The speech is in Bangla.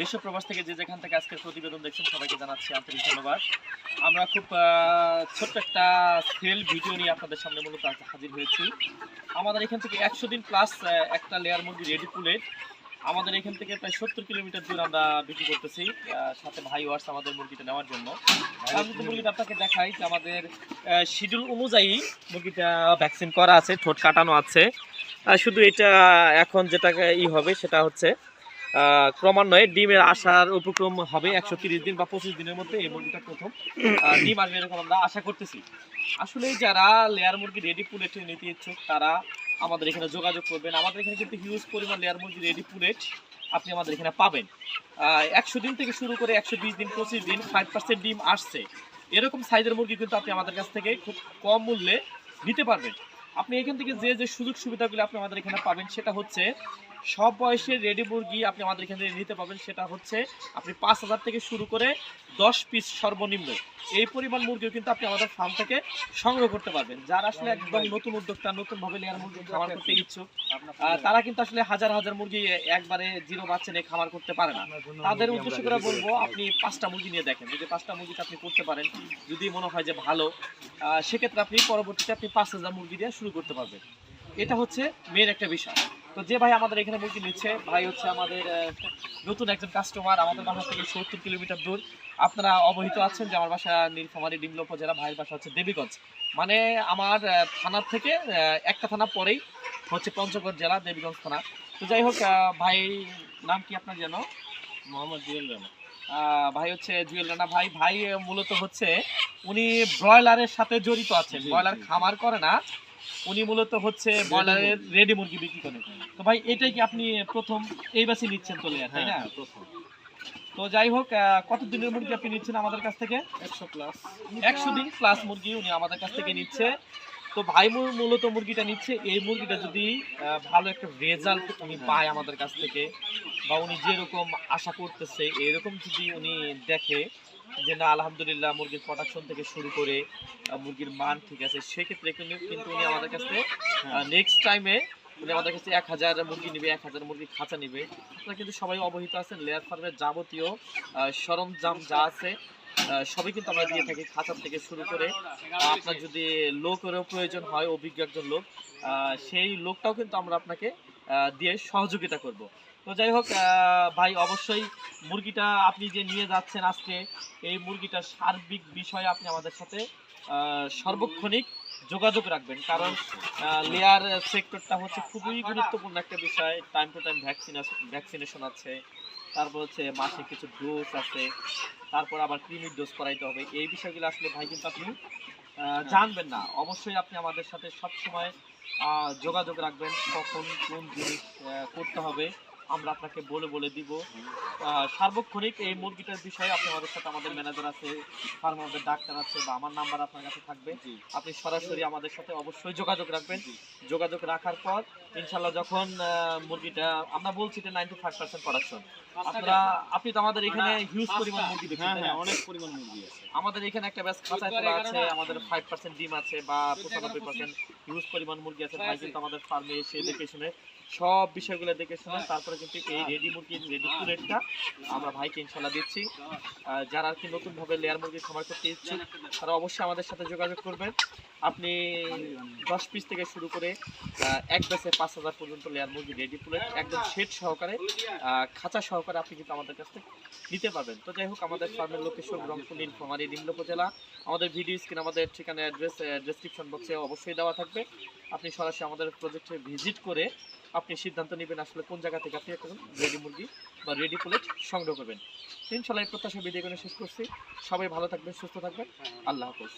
ও প্রবাস থেকে যে যেখান থেকে আজকের প্রতিবেদন দেখছেন সবাইকে জানাচ্ছি আন্তরিক ধন্যবাদ। আমরা খুব ছোট্ট একটা সেল ভিডিও নিয়ে আপনাদের সামনে মূলত হাজির হয়েছি। আমাদের এখান থেকে একশো দিন প্লাস একটা লেয়ার মুরগি রেডি পুলেট আমাদের এখান থেকে প্রায় সত্তর কিলোমিটার দূর আমরা বিক্রি করতেছি সাথে ভাই ওয়ার্স আমাদের মুরগিটা নেওয়ার জন্য। মুরগিটা আপনাকে দেখাই যে আমাদের শিডিউল অনুযায়ী মুরগিটা ভ্যাকসিন করা আছে ঠোঁট কাটানো আছে। শুধু এটা এখন যেটা ই হবে সেটা হচ্ছে ক্রমান্বয়ে ডিমের আসার উপক্রম হবে একশো দিন বা পঁচিশ দিনের মধ্যে এই মুরগিটা প্রথম। ডিম আসবে এরকম আমরা আশা করতেছি। আসলে যারা লেয়ার মুরগি রেডি পুলেট নিতে ইচ্ছুক, তারা আমাদের এখানে যোগাযোগ করবেন। আমাদের এখানে কিন্তু হিউজ পরিমাণ লেয়ার মুরগি রেডি পুলেট আপনি আমাদের এখানে পাবেন। একশো দিন থেকে শুরু করে একশো বিশ দিন, পঁচিশ দিন ফাইভ পার্সেন্ট ডিম আসছে। এরকম সাইজের মুরগি কিন্তু আপনি আমাদের কাছ থেকে খুব কম মূল্যে নিতে পারবেন। আপনি এখান থেকে যে যে সুযোগ সুবিধাগুলো আপনি আমাদের এখানে পাবেন, সেটা হচ্ছে সব বয়সের রেডি মুরগি আপনি আমাদের এখানে নিতে পাবেন সেটা হচ্ছে আপনি পাঁচ হাজার থেকে শুরু করে দশ পিস সর্বনিম্ন। এই পরিমাণ মুরগিও কিন্তু আপনি আমাদের ফার্ম থেকে সংগ্রহ করতে পারবেন। যারা আসলে একদম নতুন উদ্যোক্তা নতুন ভাবে লেয়ার মুরগি খামার করতে ইচ্ছুক তারা কিন্তু আসলে হাজার হাজার মুরগি একবারে জিরো বাচ্চা নিয়ে খামার করতে পারে না। তাদের উদ্দেশ্য করে বলব, আপনি পাঁচটা মুরগি নিয়ে দেখেন। যদি পাঁচটা মুরগিতে আপনি করতে পারেন, যদি মনে হয় যে ভালো সেক্ষেত্রে আপনি পরবর্তীতে আপনি পাঁচ হাজার মুরগি দিয়ে শুরু করতে পারবেন। এটা হচ্ছে মেন একটা বিষয়। তো যে ভাই আমাদের এখানে মুরগি নিচ্ছে ভাই হচ্ছে আমাদের নতুন একজন কাস্টমার আমাদের বাসা থেকে সত্তর কিলোমিটার দূর। আপনারা অবহিত আছেন যে আমার বাসা নীলফামারী ডিমলো উপজেলা ভাইয়ের বাসা হচ্ছে দেবীগঞ্জ। মানে আমার থানার থেকে একটা থানা পরেই হচ্ছে পঞ্চগড় জেলা দেবীগঞ্জ থানা। তো যাই হোক ভাই নাম কি আপনার যেন? মোহাম্মদ জুয়েল রানা। ভাই হচ্ছে জুয়েল রানা ভাই। ভাই মূলত হচ্ছে উনি ব্রয়লারের সাথে জড়িত আছেন। ব্রয়লার খামার করে না উনি মূলত হচ্ছে ব্রয়লারের রেডি মুরগি বিক্রি করেন তো ভাই এটাই কি আপনি প্রথম এই বাসি নিচ্ছেন তো লেয়ার তাই না? হ্যাঁ প্রথম। তো যাই হোক কত দিনের মুরগি আপনি নিচ্ছেন আমাদের কাছ থেকে? একশো প্লাস একশো দিন প্লাস মুরগি উনি আমাদের কাছ থেকে নিচ্ছে। তো ভাই মূল- মূলত মুরগিটা নিচ্ছে এই মুরগিটা যদি ভালো একটা রেজাল্ট উনি পায় আমাদের কাছ থেকে বা উনি যেরকম আশা করতেছে এরকম যদি উনি দেখে যে না, আলহামদুলিল্লাহ, মুরগির প্রোডাকশন থেকে শুরু করে মুরগির মান ঠিক আছে। সেক্ষেত্রে কিন্তু উনি আমাদের কাছ নেক্সট টাইমে উনি আমাদের কাছে এক হাজার মুরগি নিবে, এক হাজার মুরগি খাঁচা নিবে। আপনারা কিন্তু সবাই অবহিত আছেন লেয়ার ফার্মের যাবতীয় সরঞ্জাম যা আছে সবই কিন্তু আমরা দিয়ে থাকি খাঁচার থেকে শুরু করে। আপনার যদি লোকেরও প্রয়োজন হয়, অভিজ্ঞ একজন লোক সেই লোকটাও কিন্তু আমরা আপনাকে দিয়ে সহযোগিতা করব। তো যাই হোক ভাই, অবশ্যই মুরগিটা আপনি যে নিয়ে যাচ্ছেন আজকে, এই মুরগিটার সার্বিক বিষয়ে আপনি আমাদের সাথে সর্বক্ষণিক যোগাযোগ রাখবেন। কারণ লেয়ার সেক্টরটা হচ্ছে খুবই গুরুত্বপূর্ণ একটা বিষয়। Time to time vaccine vaccination আছে। তারপর হচ্ছে মাসে কিছু ডোজ আছে। তারপর আবার ক্রিমির ডোজ করাইতে হবে। এই বিষয়গুলো আসলে ভাই, কিন্তু আপনি জানবেন না। অবশ্যই আপনি আমাদের সাথে সবসময় যোগাযোগ রাখবেন কখন কোন জিনিস করতে হবে। আমরা আপনাকে বলে বলে দিব। সার্বক্ষণিক এই মুরগিটার বিষয়ে আপনি আমাদের সাথে আমাদের ম্যানেজার আছে ফার্ম আমাদের ডাক্তার আছে বা আমার নাম্বার আপনার কাছে থাকবে। আপনি সরাসরি আমাদের সাথে অবশ্যই যোগাযোগ রাখবেন। যোগাযোগ রাখার পর ইনশাল্লাহ যখন মুরগিটা আমরা বলছি যে নাইনটি ফাইভ পার্সেন্ট প্রোডাকশন আপনারা আপনি তো আমাদের এখানে হিউজ পরিমাণ মুরগি দেখছেন হ্যাঁ হ্যাঁ অনেক পরিমাণ মুরগি আছে। আমাদের এখানে একটা ব্যাস খাঁচায় তোলা আছে আমাদের ফাইভ পার্সেন্ট ডিম আছে বা পঁচানব্বই পার্সেন্ট হিউজ পরিমাণ মুরগি আছে। ভাই কিন্তু আমাদের ফার্মে এসে দেখে শুনে সব বিষয়গুলো দেখে শুনে তারপরে কিন্তু এই রেডি মুরগি রেডি রেটটা আমরা ভাইকে ইনশাল্লাহ দিচ্ছি। যারা আর কি নতুন ভাবে লেয়ার মুরগি খামার করতে ইচ্ছুক তারা অবশ্যই আমাদের সাথে যোগাযোগ করবেন। আপনি দশ পিস থেকে শুরু করে এক বেসে পাঁচ হাজার পর্যন্ত লেয়ার মুরগি রেডি প্লেট একদম সেট সহকারে খাঁচা সহকারে আপনি কিন্তু আমাদের কাছ থেকে নিতে পারবেন। তো যাই হোক আমাদের ফার্মের লোকেশন রংপুর নীলফামারী নিম্ন উপজেলা আমাদের ভিডিও স্ক্রিন আমাদের ঠিকানা অ্যাড্রেস ডেসক্রিপশন বক্সে অবশ্যই দেওয়া থাকবে। আপনি সরাসরি আমাদের প্রজেক্টে ভিজিট করে আপনি সিদ্ধান্ত নেবেন আসলে কোন জায়গা থেকে আপনি এখন রেডি মুরগি বা রেডি প্লেট সংগ্রহ করবেন। ইনশাল্লাহ এই প্রত্যাশা বিদায় করে শেষ করছি। সবাই ভালো থাকবেন সুস্থ থাকবেন। আল্লাহ হাফেজ।